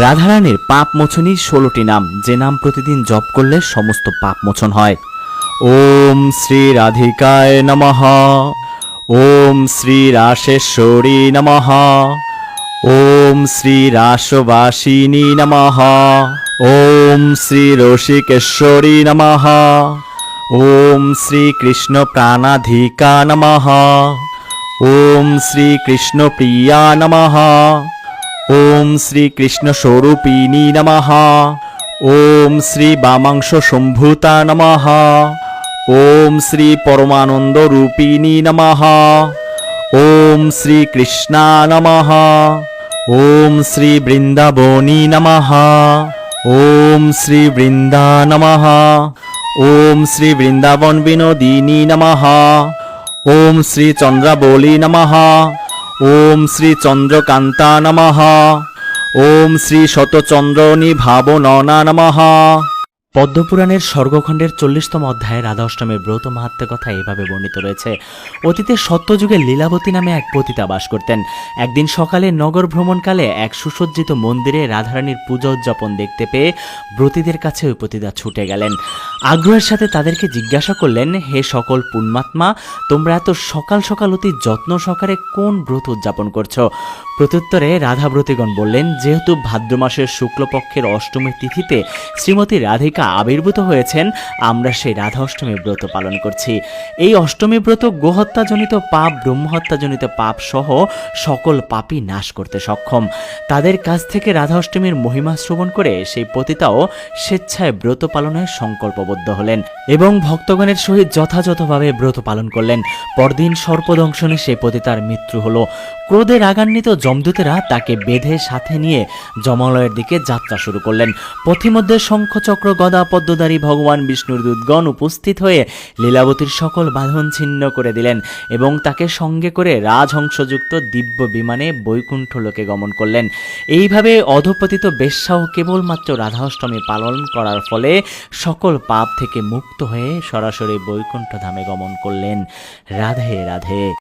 রাধারানীর পাপ মোচনই ষোলোটি নাম। যে নাম প্রতিদিন জপ করলে সমস্ত পাপ মোচন হয়। ওম শ্রী রাধিকায় নমঃ। ওম শ্রী রাশেশ্বরী নমঃ। ওম শ্রী রাসবাসিনী নমঃ। ওম শ্রী রসিকেশ্বরী নমঃ। ওম শ্রী কৃষ্ণ প্রাণাধিকা নমঃ। ওম শ্রী কৃষ্ণ প্রিয়া নমঃ। ওম শ্রী কৃষ্ণ স্বরূপিণী নমঃ। ওম শ্রী বামাংশ সম্ভূতা নমঃ। ওম শ্রী পরমানন্দ রূপিণী নমঃ। ওম শ্রী কৃষ্ণা নমঃ। ওম শ্রী বৃন্দাবনী নমঃ। ওম শ্রী বৃন্দা নমঃ। ওম শ্রী বৃন্দাবন বিনোদিনী নমঃ। ওম শ্রী চন্দ্রাবলী নমঃ। ওম শ্রী চন্দ্রকান্তা নমঃ। ওম শ্রী শতচন্দ্রনি ভাবননা নমঃ। পদ্মপুরাণের স্বর্গখণ্ডের চল্লিশতম অধ্যায়ে রাধা অষ্টমীর ব্রত মাহাত্ম্যের কথা এভাবে বর্ণিত রয়েছে। অতীতে সত্যযুগে লীলাবতী নামে এক পতিতা বাস করতেন। একদিন সকালে নগর ভ্রমণকালে এক সুসজ্জিত মন্দিরে রাধারানীর পূজা উদযাপন দেখতে পেয়ে ব্রতীদের কাছে ওই পতিতা ছুটে গেলেন। আগ্রহের সাথে তাদেরকে জিজ্ঞাসা করলেন, হে সকল পুণ্যাত্মা, তোমরা এত সকাল সকাল অতি যত্ন সহকারে কোন ব্রত উদযাপন করছ? প্রত্যুত্তরে রাধাব্রতীগণ বললেন, যেহেতু ভাদ্র মাসের শুক্লপক্ষের অষ্টমীর তিথিতে শ্রীমতী রাধিকা আবির্ভূত হয়েছেন, আমরা সেই রাধা অষ্টমী ব্রত পালন করছি। এই অষ্টমী ব্রত গোহত্যাজনিত পাপ, ব্রহ্মহত্যাজনিত পাপ সহ সকল পাপই নাশ করতে সক্ষম। তাদের কাছ থেকে রাধা অষ্টমীর মহিমা শ্রবণ করে সেই পতিতাও স্বেচ্ছায় ব্রত পালনে সংকল্পবদ্ধ হলেন এবং ভক্তগণের সহিত যথাযথভাবে ব্রত পালন করলেন। পরদিন সর্পদংশনে সেই পতিতার মৃত্যু হলো। ক্রোধে রাগান্বিত যমদূতেরা তাকে বেঁধে সাথে নিয়ে জমালয়ের দিকে যাত্রা শুরু করলেন। পথিমধ্যে শঙ্খচক্র গদা পদ্মধারী ভগবান বিষ্ণুর দূতগণ উপস্থিত হয়ে লীলাবতীর সকল বাঁধন ছিন্ন করে দিলেন এবং তাকে সঙ্গে করে রাজহংসযুক্ত দিব্য বিমানে বৈকুণ্ঠ লোকে গমন করলেন। এইভাবে অধপতিত বেশ্যাও কেবলমাত্র রাধাষ্টমী পালন করার ফলে সকল পাপ থেকে মুক্ত হয়ে সরাসরি বৈকুণ্ঠ ধামে গমন করলেন। রাধে রাধে।